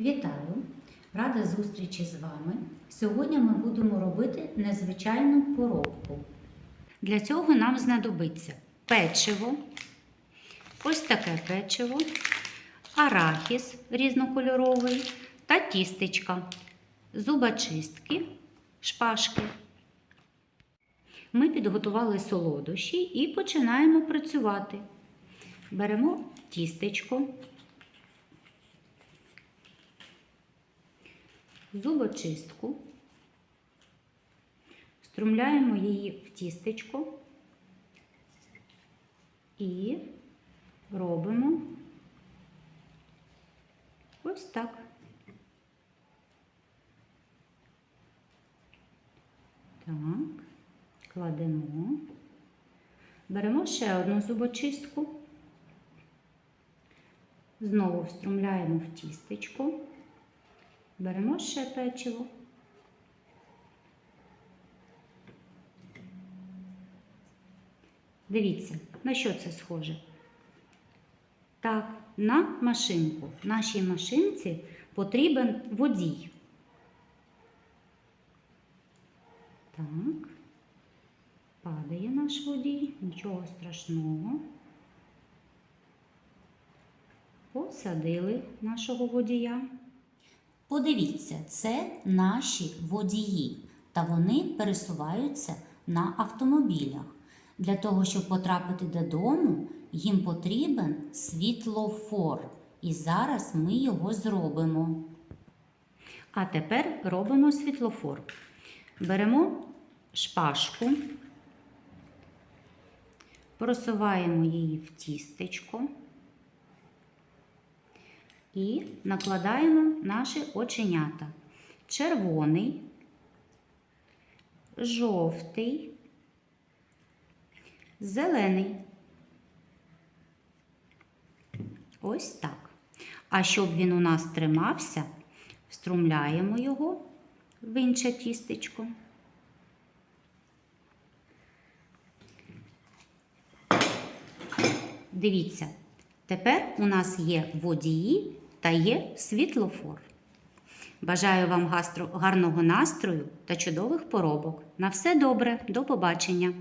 Вітаю! Рада зустрічі з вами. Сьогодні ми будемо робити незвичайну поробку. Для цього нам знадобиться печиво, ось таке печиво, арахіс різнокольоровий та тістечка, зубочистки, шпажки. Ми підготували солодощі і починаємо працювати. Беремо тістечко. Зубочистку, струмляємо її в тістечко і робимо ось так. Так, кладемо, беремо ще одну зубочистку, знову вструмляємо в тістечко. Беремо ще печиво. Дивіться, на що це схоже? Так, на машинку. Нашій машинці потрібен водій. Так, падає наш водій, нічого страшного. Посадили нашого водія. Подивіться, це наші водії, та вони пересуваються на автомобілях. Для того, щоб потрапити додому, їм потрібен світлофор. І зараз ми його зробимо. А тепер робимо світлофор. Беремо шпажку, просуваємо її в тістечко і накладаємо наші оченята. Червоний, жовтий, зелений. Ось так. А щоб він у нас тримався, вструмляємо його в інше тістечко. Дивіться, тепер у нас є водії та є світлофор. Бажаю вам гарного настрою та чудових поробок. На все добре, до побачення!